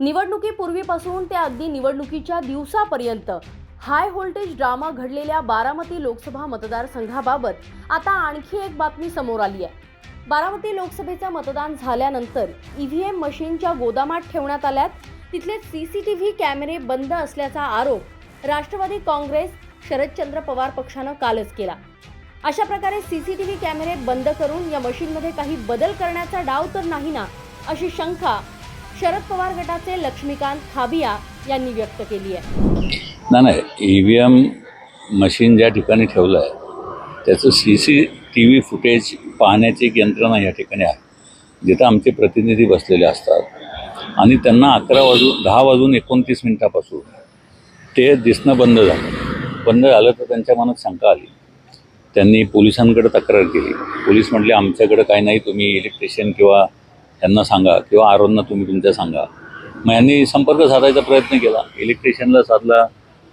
निवडणुकीपूर्वीपासून ते अगदी निवडणुकीच्या दिवसापर्यंत हाय व्होल्टेज ड्रामा घडलेल्या बारामती लोकसभा मतदारसंघाबाबत आता आणखी एक बातमी समोर आली आहे. बारामती लोकसभेचं मतदान झाल्यानंतर ईव्हीएम मशीनच्या गोदामात ठेवण्यात आल्यात. तिथले सीसीटीव्ही कॅमेरे बंद असल्याचा आरोप राष्ट्रवादी काँग्रेस शरदचंद्र पवार पक्षानं कालच केला. अशा प्रकारे सीसीटीव्ही कॅमेरे बंद करून या मशीनमध्ये काही बदल करण्याचा डाव तर नाही ना अशी शंका शरद पवार गटाचे लक्ष्मीकांत खाबिया यांनी व्यक्त केली आहे. नाही नाही ई व्ही एम मशीन ज्या ठिकाणी ठेवलं आहे त्याचं C C T V footage पाहण्याची एक यंत्रणा या ठिकाणी आहे जिथं आमचे प्रतिनिधी बसलेले असतात. आणि त्यांना अकरा वाजून दहा वाजून एकोणतीस मिनटापासून ते दिसणं बंद झालं. बंद झालं तर त्यांच्या मनात शंका आली. त्यांनी पोलिसांकडे तक्रार केली. पोलीस म्हटले आमच्याकडे काही नाही तुम्ही इलेक्ट्रिशियन किंवा यांना सांगा किंवा आरोंना तुम्ही तुमच्या सांगा. मग यांनी संपर्क साधायचा प्रयत्न केला. इलेक्ट्रिशियनला साधला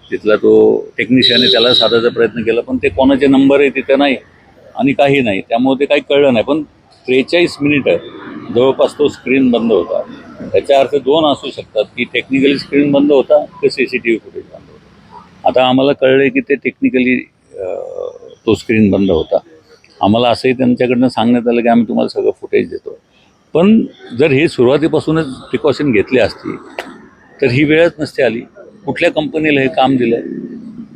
तिथला तो टेक्निशियन त्याला साधायचा प्रयत्न केला पण ते कोणाचे नंबर आहे तिथे नाही आणि काही नाही. त्यामुळे ते काही कळलं नाही. पण त्रेचाळीस मिनिटं जवळपास तो स्क्रीन बंद होता. त्याच्या अर्थ दोन असू शकतात की टेक्निकली स्क्रीन बंद होता की C C T V footage बंद होता. आता आम्हाला कळलं की ते टेक्निकली तो स्क्रीन बंद होता. आम्हाला असंही त्यांच्याकडनं सांगण्यात आलं की आम्ही तुम्हाला सगळं फुटेज देतो. पण जर हे सुरुवातीपासूनच प्रिकॉशन घेतले असती तर ही वेळच नसते आली. कुठल्या कंपनीला हे काम दिलं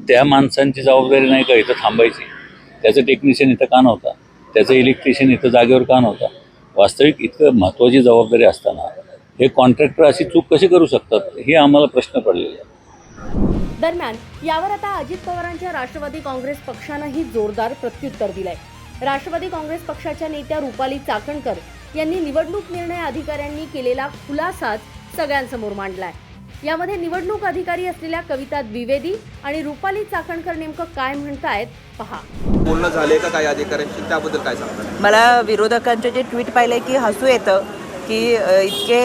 त्या माणसांची जबाबदारी नाही का इथं थांबायची? त्याचं टेक्निशियन इथं का नव्हता? त्याचं इलेक्ट्रिशियन इथं जागेवर का नव्हता? वास्तविक इतकं महत्त्वाची जबाबदारी असताना हे कॉन्ट्रॅक्टर अशी चूक कशी करू शकतात हे आम्हाला प्रश्न पडलेले आहे दरम्यान यावर आता अजित पवारांच्या राष्ट्रवादी काँग्रेस पक्षानंही जोरदार प्रत्युत्तर दिलंय. राष्ट्रवादी काँग्रेस पक्षाच्या नेत्या रुपाली चाकणकर यांनी निवडणूक निर्णय अधिकाऱ्यांनी केलेला खुलासाच सगळ्यांसमोर मांडलाय. यामध्ये निवडणूक अधिकारी असलेल्या कविता द्विवेदी आणि रुपाली चाकणकर नेमकं काय म्हणतायत पहा. बोलणं झाले का काही अधिकाऱ्यांशी? त्याबद्दल काय सांगतात मला विरोधकांचे जे ट्विट पाहिले की हसू येतं की इतके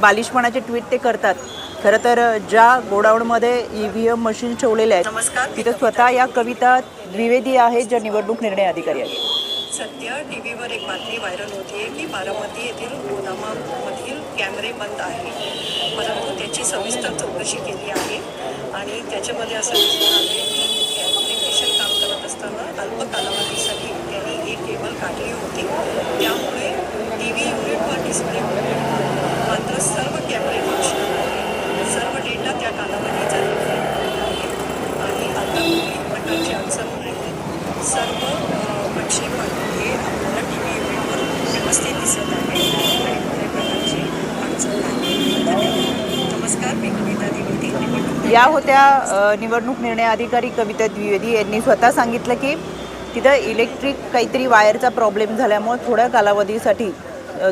बालिशपणाचे ट्विट ते करतात. खरं तर ज्या गोडाऊनमध्ये ई व्ही एम मशीन ठेवलेले आहेत तिथं स्वतः या कविता द्विवेदी आहेत ज्या निवडणूक निर्णय अधिकारी आहेत. सध्या टी व्हीवर एक बातमी व्हायरल होतीये की बारामती येथील गोदामामधील कॅमेरे बंद आहे परंतु त्याची सविस्तर चौकशी केली आहे आणि त्याच्यामध्ये असं दिसून आलं की ॲप्लिकेशन काम करत असताना अल्प कालावधीसाठी त्यांनी एक केबल काढली होती. त्यामुळे टी व्ही युनिटवर डिस्प्ले मात्र सर्व कॅमेरे सर्व डेटा त्या कालावधीचा आणि आता कुठलीही अडचण नाही सर्व पक्षी प्रक्षेपण हे आपल्याला टी व्ही युनिटवर व्यवस्थित दिसत आहे आणि कुठल्याही प्रकारची अडचण नाही धन्यवाद नमस्कार मी कविता देवती निवडणूक या होत्या निवडणूक निर्णय अधिकारी कविता द्विवेदी यांनी स्वतः सांगितलं की तिथं इलेक्ट्रिक काहीतरी वायरचा प्रॉब्लेम झाल्यामुळे थोड्या कालावधीसाठी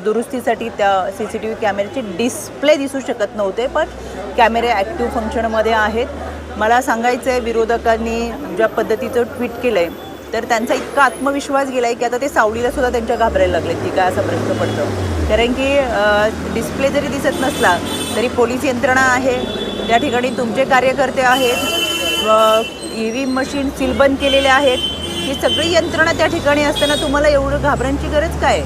दुरुस्तीसाठी त्या सी सी टी व्ही कॅमेऱ्याचे डिस्प्ले दिसू शकत नव्हते पण कॅमेरे ॲक्टिव्ह फंक्शनमध्ये आहेत. मला सांगायचं आहे विरोधकांनी ज्या पद्धतीचं ट्विट केलं आहे तर त्यांचा इतका आत्मविश्वास गेला आहे की आता ते सावलीला सुद्धा त्यांच्या घाबरायला लागलेत की काय असा प्रश्न पडतो. कारण की डिस्प्ले जरी दिसत नसला तरी पोलीस यंत्रणा आहे. त्या ठिकाणी तुमचे कार्यकर्ते आहेत. ई व्ही मशीन सीलबंद केलेले आहेत. ही सगळी यंत्रणा त्या ठिकाणी असताना तुम्हाला एवढं घाबरांची गरज काय?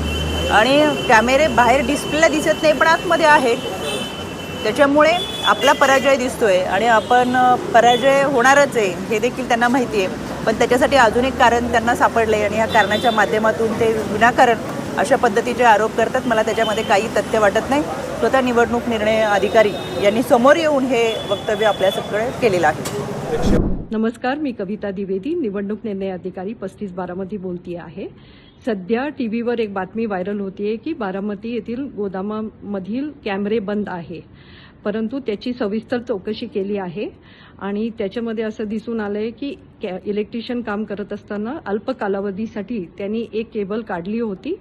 आणि कॅमेरे बाहेर डिस्प्लेला दिसत नाही पण आतमध्ये आहेत. त्याच्यामुळे आपला पराजय दिसतो आहे आणि आपण पराजय होणारच आहे हे देखील त्यांना माहिती आहे. पण त्याच्यासाठी अजून एक कारण त्यांना सापडलं आहे आणि ह्या कारणाच्या माध्यमातून ते विनाकारण अशा पद्धतीचे आरोप करतात. मला त्याच्यामध्ये काही तथ्य वाटत नाही. स्वतः निवडणूक निर्णय अधिकारी यांनी समोर येऊन हे वक्तव्य आपल्याकडे केलेलं आहे. नमस्कार मी कविता द्विवेदी निवडणूक निर्णय अधिकारी पस्तीस बारामती बोलती आहे. सध्या टी व्हीवर एक बातमी व्हायरल होतीये की बारामती येथील गोदामामधील कॅमेरे बंद आहे. परंतु त्याची सविस्तर चौकशी केली आहे. आणि त्याच्यामध्ये असं दिसून आलं आहे की कॅ इलेक्ट्रिशियन काम करत असताना अल्प कालावधीसाठी त्यांनी एक केबल काढली होती.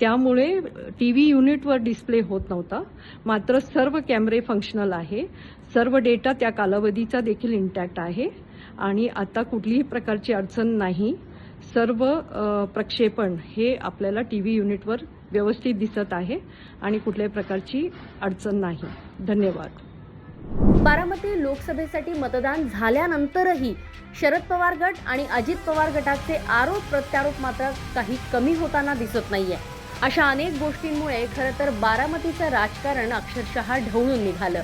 त्यामुळे टी व्ही युनिटवर डिस्प्ले होत नव्हता. मात्र सर्व कॅमेरे फंक्शनल आहे. सर्व डेटा त्या कालावधीचा देखील इंटॅक्ट आहे. आणि आता कुठलीही प्रकारची अडचण नाही. सर्व प्रक्षेपण हे आपल्याला टी व्ही युनिटवर व्यवस्थित दिसत आहे आणि कुठल्याही प्रकारची अडचण नाही. धन्यवाद. बारामती लोकसभेसाठी मतदान झाल्यानंतरही शरद पवार गट आणि अजित पवार गटाचे आरोप प्रत्यारोप मात्र काही कमी होताना दिसत नाहीये. अशा अनेक गोष्टींमुळे खरं तर बारामतीचं राजकारण अक्षरशः ढवळून निघालं.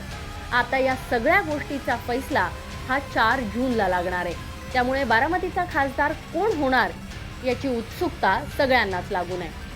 आता या सगळ्या गोष्टीचा फैसला हा चार जूनला लागणार आहे. त्यामुळे बारामतीचा खासदार कोण होणार याची उत्सुकता सगळ्यांनाच लागून आहे.